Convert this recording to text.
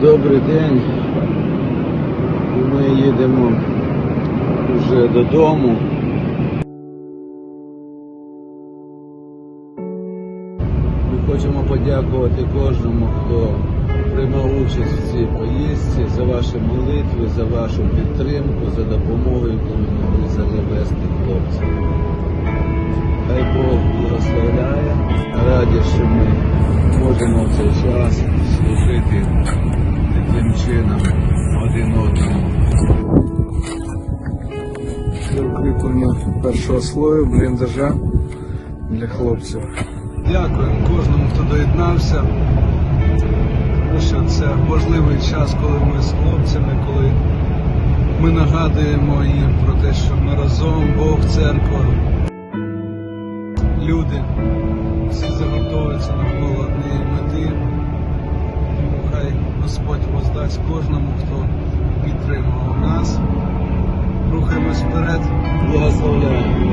Добрий день. Ми їдемо вже додому. Ми хочемо подякувати кожному, хто приймав участь в цій поїздці, за ваші молитви, за вашу підтримку, за допомогу, яку ми могли завести хлопцям. Хай Бог благословляє. Раді, що ми можемо в цей час служити Це першого слою бліндажа для хлопців. Дякуємо кожному, хто доєднався. Тому що це важливий час, коли ми з хлопцями, коли ми нагадуємо їм про те, що ми разом, Бог, церква, люди всі заготовуються навколо однієї мети. Тому хай Господь воздасть кожному, хто Yes, oh, hold on.